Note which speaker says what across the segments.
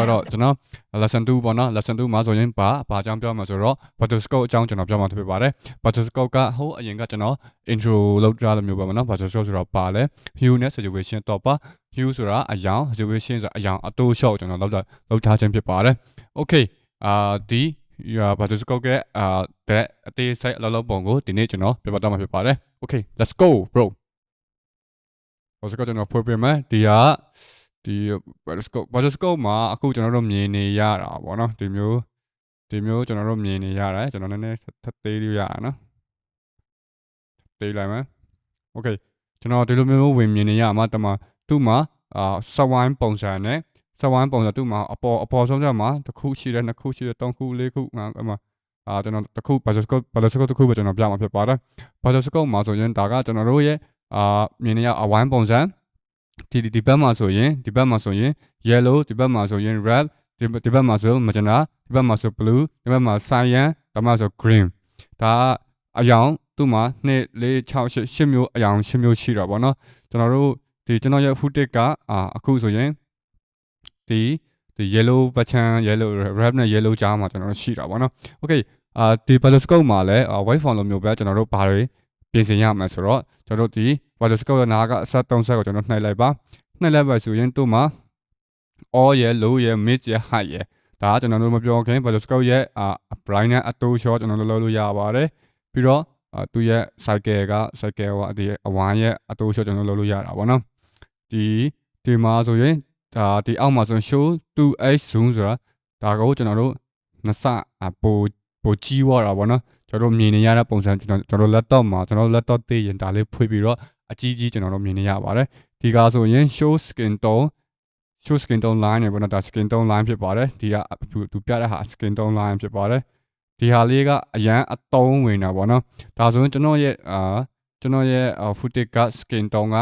Speaker 1: ကတော့ကျွန်တော် lesson 2ပေါ့နော် lesson 2မှာဆိုရင်ဘာဘာအကြောင်းပြောမှာဆိုတော့ Butterscotch အကြောင်းကျွန်တော်ပြောမှာဖြစ်ပါတယ် Butterscotch ကဟိုအရင်ကကျွန်တော် intro လုပ်ကြလို့မျိုးပါမနော် Butterscotch ဆိုတော့ပါလဲ hue နဲ့ situation တော့ပါ hue ဆိုတာအယောင် situation ဆိုတာအယောင်အတိုးလျှော့ကျွန်တော်လောက်တာလောက်ထားခြင်းဖြစ်ပါတယ် okay အာဒီ Butterscotch ကအာတဲ့အသေးစိတ်အလုံးလုံးပုံကိုဒီနေ့ကျွန်တော်ပြပတော့မှာဖြစ်ပါတယ် okay let's go bro Butterscotch ကျွန်တော်ဖွင့်ပြမယ်ဒီကဒီ Butterscotch Butterscotch မှာအခုကျွန်တော်တို့မြင်နေရတာပေါ့နော်ဒီမျိုးဒီမျိုးကျွန်တော်တို့မြင်နေရတယ်ကျွန်တော်နည်းနည်းထပ်သေးလို့ရတာနော်သေးလိုက်မယ် Okay ကျွန်တော်ဒီလိုမျိုးဝင်မြင်နေရမှာတမသူ့မှာအာစဝိုင်းပုံစံနဲ့ စဝိုင်းပုံစံသူ့မှာအပေါ်အပေါ်ဆုံးချက်မှာတစ်ခုရှိတယ်နှစ်ခုရှိတယ်သုံးခုလေးခုငါအမအာကျွန်တော်တစ်ခု Butterscotch Butterscotch တစ်ခုပဲကျွန်တော်ပြမှာဖြစ်ပါတယ် Butterscotch မှာဆိုရင်ဒါကကျွန်တော်တို့ရဲ့အာမြင်နေရအဝိုင်းပုံစံဒီဒီဒီဘက်မှာဆိုရင်ဒီဘက်မှာဆိုရင် yellow ဒီဘက်မှာဆိုရင် red ဒီဒီဘက်မှာဆို magenta ဒီဘက်မှာဆို blue ဒီဘက်မှာ cyan ဒါမှဆို green ဒါအယောင်သူ့မှာ2 4 6 8 8မျိုးအယောင်8မျိုးရှိတာပေါ့နော်ကျွန်တော်တို့ဒီကျွန်တော်ရဲ့ footage ကအာအခုဆိုရင် ဒီဒီ yellow ပချမ်း yellow red နဲ့ yellow ကြားမှာကျွန်တော်တို့ရှိတာပေါ့နော် okay အာဒီ Butterscotch မှာလည်း white font လိုမျိုးပဲကျွန်တော်တို့ဘာတွေပြင်ဆင်ရမှာဆိုတော့ကျွန်တော်တို့ဒီ Butterscotch ရဲ့နားကအဆက်3ဆက်ကိုကျွန်တော်နှိုက်လိုက်ပါနှိုက်လိုက်ပါဆိုရင်သူ့မှာ all ရဲ့ low ရဲ့ mid ရဲ့ high ရဲ့ဒါကကျွန်တော်တို့မပြောခင် Butterscotch ရဲ့အာ bright နဲ့အတိုး short ကျွန်တော်တို့လုပ်လို့ရပါတယ်ပြီးတော့အာသူရဲ့ cycle က cycle ကဒီအဝိုင်းရဲ့အတိုး short ကျွန်တော်တို့လုပ်လို့ရတာပေါ့နော်ဒီဒီမှာဆိုရင် ဒါဒီအောက်မှာဆိုရင် show 2h zoom ဆိုတာဒါကိုကျွန်တော်တို့နှစ်ဆအပိုပိုကြီးသွားတာပေါ့နော်ကျွန်တော်တို့မြင်နေရတဲ့ပုံစံကျွန်တော်ကျွန်တော် laptop မှာကျွန်တော် laptop သိရင်ဒါလေးဖွင့်ပြီးတော့အကြီးကြီးကျွန်တော်တို့မြင်နေရပါတယ်ဒီကဆိုရင် show skin tone show skin tone line နဲ့ပေါ့နော်ဒါ skin tone line ဖြစ်ပါတယ်ဒီကသူသူပြတဲ့ဟာ skin tone line ဖြစ်ပါတယ်ဒီဟာလေးကအရန်အတုံးဝင်တာပေါ့နော်ဒါဆိုရင်ကျွန်တော်ရဲ့အာကျွန်တော်ရဲ့ footage က skin tone က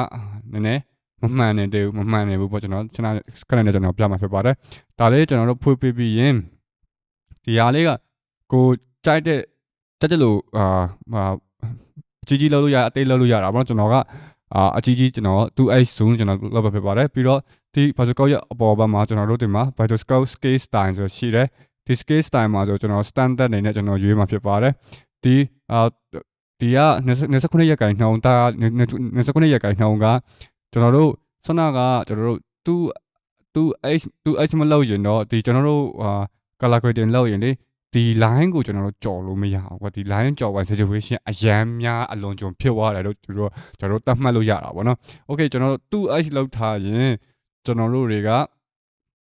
Speaker 1: နည်းနည်း မမှန်နေတယ်မမှန်နေဘူးပေါ့ကျွန်တော်ကျွန်တော်ခဏနဲ့ကျွန်တော်ပြမှာဖြစ်ပါတယ်ဒါလေးကျွန်တော်တို့ဖွင့်ပြပြီးရင်ဒီဟာလေးကကိုကြိုက်တဲ့တက်တက်လို့အာကြီးကြီးလောက်လို့ရအသေးလောက်လို့ရတာပေါ့နော်ကျွန်တော်ကအာအကြီးကြီးကျွန်တော် 2h zoom ကျွန်တော်လောက်ပဲဖြစ်ပါတယ်ပြီးတော့ဒီ Butterscotch ရဲ့အပေါ်ဘက်မှာကျွန်တော်တို့ဒီမှာ Butterscotch scale style ဆိုရှိတယ်ဒီ scale style မှာဆိုကျွန်တော် standard အနေနဲ့ကျွန်တော်ရွေးမှာဖြစ်ပါတယ်ဒီအာဒီက29ရက်ကိုင်နှောင်းတာ29ရက်ကိုင်နှောင်းက ကျွန်တော်တို့ဆနကကျွန်တော်တို့2 2h 2h မလောက်ရင်တော့ဒီကျွန်တော်တို့အာ color grading လောက်ရင်လေဒီ line ကိုကျွန်တော်တို့ကြော်လို့မရဘူးကွာဒီ line ကြော်သွား situation အရန်များအလွန်ကြုံဖြစ်သွားတယ်လို့ကျွန်တော်ကျွန်တော်တို့တတ်မှတ်လို့ရတာပေါ့နော် okay ကျွန်တော်တို့ 2h လောက်ထားရင်ကျွန်တော်တို့တွေက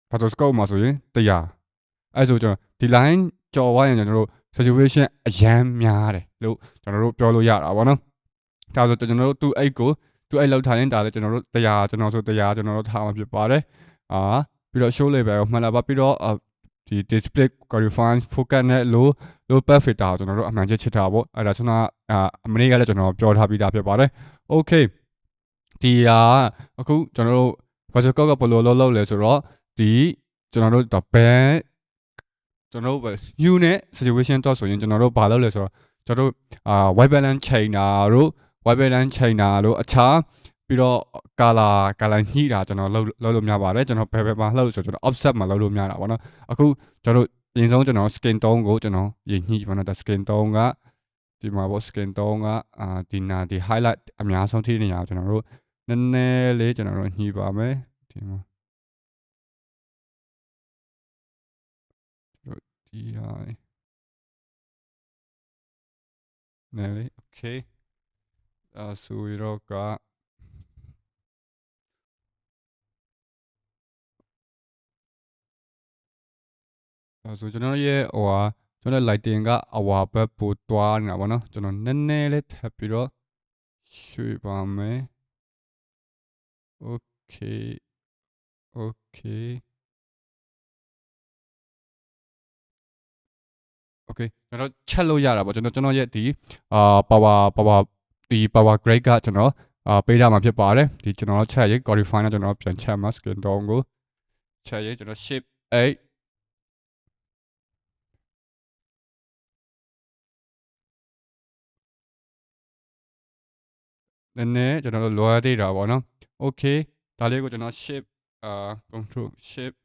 Speaker 1: Butterscotch မှာဆိုရင်100အဲဆိုကျွန်တော်ဒီ line ကြော်သွားရင်ကျွန်တော်တို့ situation အရန်များတယ်လို့ကျွန်တော်တို့ပြောလို့ရတာပေါ့နော်ဒါဆိုကျွန်တော်တို့ 2h ကို 2h လောက်ထားရင်ဒါလည်းကျွန်တော်တို့100ကျွန်တော်ဆို100ကျွန်တော်တို့ထားမှာဖြစ်ပါတယ်အာပြီးတော့ show level ကိုမှတ်လာပါပြီးတော့ဒီ display qualifying focus နဲ့ low low path filter ကိုကျွန်တော်တို့အမှန်ချက်ချစ်တာပေါ့အဲ့ဒါကျွန်တော်အမနေ့ကလည်းကျွန်တော်ပြောထားပြီးသားဖြစ်ပါတယ် okay ဒီဟာအခုကျွန်တော်တို့ Butterscotch ကဘယ်လိုလုပ်လုပ်လဲဆိုတော့ဒီကျွန်တော်တို့ the band ကျွန်တော်တို့ new နဲ့ situation တော့ဆိုရင်ကျွန်တော်တို့ဘာလုပ်လဲဆိုတော့ကျွန်တော်တို့အာ white balance ချိန်တာတို့ white balance ချိန်တာတို့အခြားပြီးတော့ color color ညှိတာကျွန်တော်လုပ်လုပ်လို့များပါတယ်ကျွန်တော်ဘယ်ဘယ်မှာလှုပ်ဆိုကျွန်တော် offset မှာလုပ်လို့များတာပေါ့နော်အခုကျွန်တော်တို့အရင်ဆုံးကျွန်တော် skin tone ကိုကျွန်တော်ရင်ညှိပါတော့ skin tone ကဒီမှာပေါ့ skin tone ကအာဒီနာဒီ highlight အများဆုံးထိနေရကျွန်တော်တို့နည်းနည်းလေးကျွန်တော်တို့ညှိပါမယ်ဒီမှာဒီဟာနဲလေး okay အဆူရောကအဲဆိုကျွန်တော်ရဲ့ဟိုဟာကျွန်တော် lighting ကအဝါဘက်ပိုတွားနေတာဗောနော်ကျွန်တော်နည်းနည်းလေးထပ်ပြီးတော့ရွှေ့ပါမယ် okay okay okay ကျွန်တော်ချက်လို့ရတာပေါ့ကျွန်တော်ကျွန်တော်ရဲ့ဒီအာ power power ဒီ power grade ကကျွန်တော်အာပေးထားမှာဖြစ်ပါတယ်ဒီကျွန်တော်ချက်ရေး qualify နဲ့ကျွန်တော်ပြန်ချက်မှာ skin tone ကိုချက်ရေးကျွန်တော် shape 8နည်းနည်းကျွန်တော်တို့လွယ်သေးတာပေါ့နော် okay ဒါလေးကိုကျွန်တော် shift အာ control shift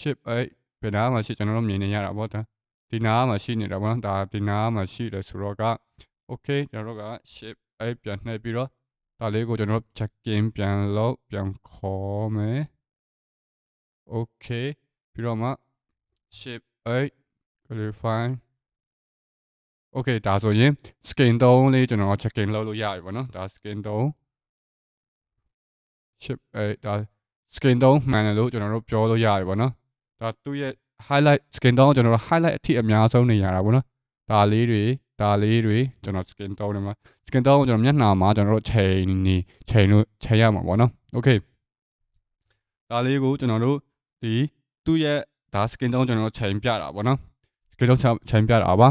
Speaker 1: shift အဲ့ဘယ်နားမှာရှိကျွန်တော်တို့မြင်နေရတာပေါ့ဒါဒီနားမှာရှိနေတာပေါ့နော်ဒါဒီနားမှာရှိတယ်ဆိုတော့က okay ကျွန်တော်တို့က shift အဲ့ပြန်နှိပ်ပြီးတော့ဒါလေးကိုကျွန်တော်တို့ check in ပြန်လုပ်ပြန်ခေါ်မယ် okay ပြီးတော့မှ shift အဲ့ clarify okay ဒါဆိုရင် skin 3လေးကျွန်တော် check in လုပ်လို့ရပြီပေါ့နော်ဒါ skin 3 ship အဲဒါ skin 3မှန်တယ်လို့ကျွန်တော်တို့ပြောလို့ရပြီပေါ့နော်ဒါသူ့ရဲ့ highlight skin 3ကိုကျွန်တော်တို့ highlight အထိအများဆုံးနေရတာပေါ့နော်ဒါလေးတွေ ဒါလေးတွေကျွန်တော် skin 3နဲ့မှာ skin 3ကိုကျွန်တော်မျက်နှာမှာကျွန်တော်တို့ချိန်နေချိန်လို့ချိန်ရမှာပေါ့နော် okay ဒါလေးကိုကျွန်တော်တို့ဒီသူ့ရဲ့ဒါ skin 3ကျွန်တော်တို့ချိန်ပြတာပေါ့နော် skin 3ချိန်ပြတာပါ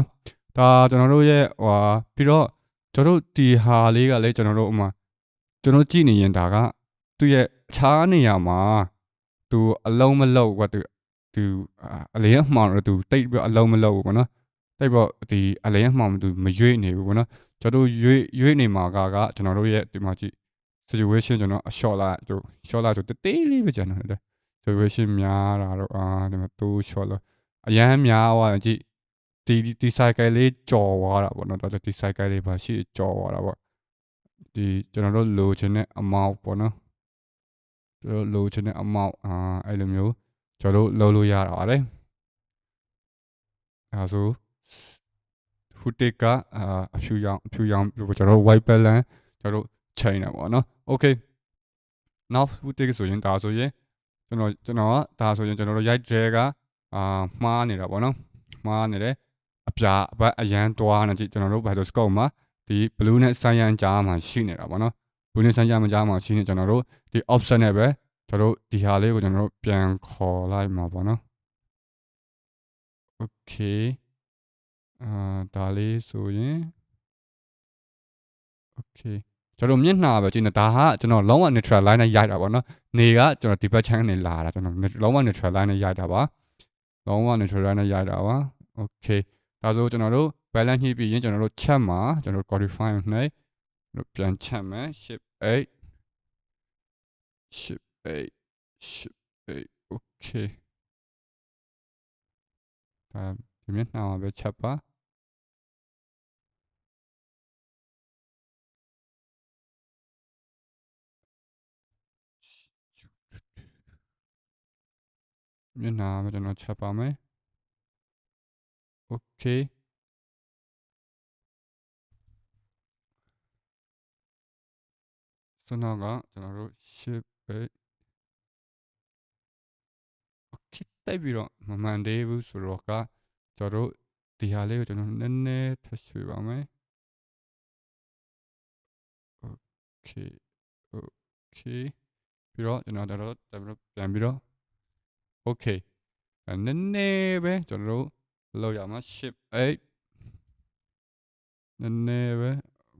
Speaker 1: ဒါကျွန်တော်တို့ရဲ့ဟိုပြီးတော့ကျွန်တော်တို့ဒီဟာလေးကလည်းကျွန်တော်တို့ဥမာကျွန်တော်ကြည့်နေရင်ဒါကသူ့ရဲ့အခြားနေရာမှာသူအလုံးမလုံးကသူသူအလေးအမှောင်တော့သူတိတ်ပြီးအလုံးမလုံးဘူးပေါ့နော် တိတ်ပြီးဒီအလေးအမှောင်သူမရွေ့နေဘူးပေါ့နော်ကျွန်တော်တို့ရွေ့ရွေ့နေမှာကကကျွန်တော်တို့ရဲ့ဒီမှာကြည့် situation ကျွန်တော်အ short လိုက်သူ short လိုက်ဆိုတေးလေးပဲကျွန်တော်တို့ situation များတာတော့အာဒီမှာတူ short လို့အရန်များသွားကြည့်ဒီဒီ cycle လေးကြော်သွားတာပေါ့နော်တော်ဒီ cycle လေးပါရှိကြော်သွားတာပေါ့ဒီကျွန်တော်တို့လိုချင်တဲ့ amount ပေါ့နော်ကျွန်တော်လိုချင်တဲ့ amount အာအဲ့လိုမျိုးကျွန်တော်တို့လုပ်လို့ရတာပါတယ်အဲဆို footage ကအအဖြူရောင်အဖြူရောင်လို့ကျွန်တော်တို့ white balance ကျွန်တော်တို့ချိန်တာပေါ့နော် okay now footage ဆိုရင်ဒါဆိုရင်ကျွန်တော်ကျွန်တော်ကဒါဆိုရင်ကျွန်တော်တို့ရိုက်တဲ့ကအာမှားနေတာပေါ့နော်မှားနေတယ်အပြာအပတ်အရန်တွားနေကြည့်ကျွန်တော်တို့ဘာလို့ scope မှာဒီ blue နဲ့ cyan ကြားမှာရှိနေတာပေါ့နော် blue နဲ့ cyan မှာကြားမှာရှိနေကျွန်တော်တို့ဒီ option နဲ့ပဲကျွန်တော်တို့ဒီဟာလေးကိုကျွန်တော်တို့ပြန်ခေါ်လိုက်မှာပေါ့နော် okay အာဒါလေးဆိုရင် okay ကျွန်တော်မျက်နှာပဲကြည့်နေဒါဟာကျွန်တော်လုံးဝ neutral line နဲ့ရိုက်တာပေါ့နော်နေကကျွန်တော်ဒီဘက် channel နဲ့လာတာကျွန်တော်လုံးဝ neutral line နဲ့ရိုက်တာပါလုံးဝ neutral line နဲ့ရိုက်တာပါ okay ဒါဆိုကျွန်တော်တို့ balance ညှိပြီးရင်ကျွန်တော်တို့ချက်မှာကျွန်တော်တို့ qualify နဲ့ပြန်ချက်မယ် ship 8 ship 8 ship 8 okay ဒါဒီမျက်နှာမှာပဲချက်ပါ မျက်နှာမှာကျွန်တော်ချက်ပါမယ် okay စနောကကျွန်တော်တို့ ship ပဲ okay တိုက်ပြီးတော့မမှန်သေးဘူးဆိုတော့ကကျွန်တော်တို့ဒီဟာလေးကိုကျွန်တော်နည်းနည်းထပ်ရွှေ့ပါမယ် okay okay ပြီးတော့ကျွန်တော်တို့ပြန်ပြီးတော့ okay နည်းနည်းပဲကျွန်တော်တို့လောက်ရမှာ ship 8နည်းနည်းပဲ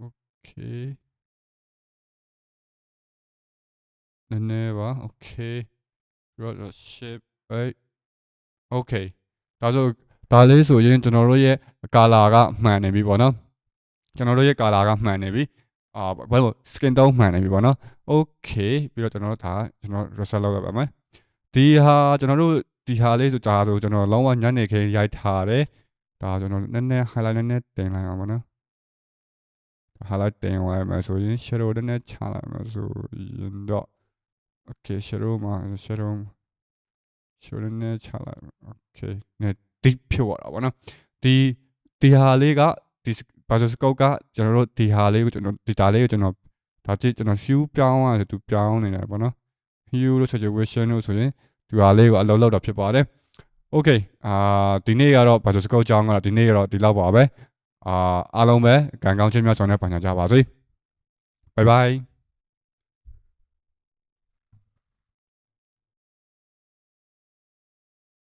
Speaker 1: okay နည်းနည်းပါ okay ပြီးတော့ ship 8 okay ဒါဆိုဒါလေးဆိုရင်ကျွန်တော်တို့ရဲ့ကာလာကမှန်နေပြီပေါ့နော်ကျွန်တော်တို့ရဲ့ကာလာကမှန်နေပြီအာဘာလို့ skin tone မှန်နေပြီပေါ့နော် okay ပြီးတော့ကျွန်တော်တို့ဒါကျွန်တော် reset လုပ်ရပါမယ် ဒီဟာကျွန်တော်တို့ဒီဟာလေးဆိုဒါဆိုကျွန်တော်လုံးဝညနေခင်းရိုက်ထားတယ်ဒါကျွန်တော်နည်းနည်း highlight နည်းနည်းတင်လိုက်အောင်ပါနော် highlight တင်သွားမယ်ဆိုရင် shadow နည်းနည်းချလိုက်မယ်ဆိုရင်တော့ okay shadow မှာ shadow shadow နည်းနည်းချလိုက်မယ် okay နည်း deep ဖြစ်သွားတာပေါ့နော်ဒီဒီဟာလေးကဒီ browser scope ကကျွန်တော်တို့ဒီဟာလေးကိုကျွန်တော်ဒီဒါလေးကိုကျွန်တော်ဒါကြည့်ကျွန်တော် hue ပြောင်းရတယ်သူပြောင်းနေတယ်ပေါ့နော် hue လို့ situation လို့ဆိုရင်ဒီဟာလေးကိုအလုပ်လုပ်တာဖြစ်ပါတယ် okay အာဒီနေ့ကတော့ browser scope ကြောင်းကတော့ဒီနေ့ကတော့ဒီလောက်ပါပဲအာအားလုံးပဲကံကောင်းခြင်းများဆောင်တဲ့ပညာကြပါစေ bye bye